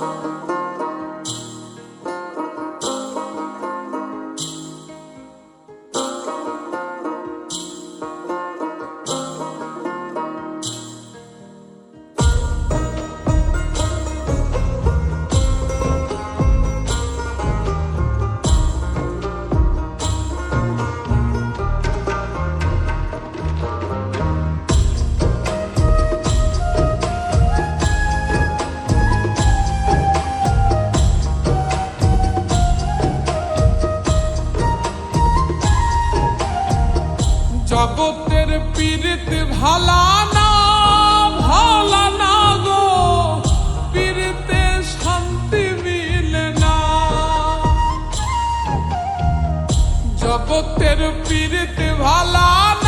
Oh. ভলা না ভলা না গো পীড়িতে শান্তি মিলে না। জগতের পীড়িতে ভলা না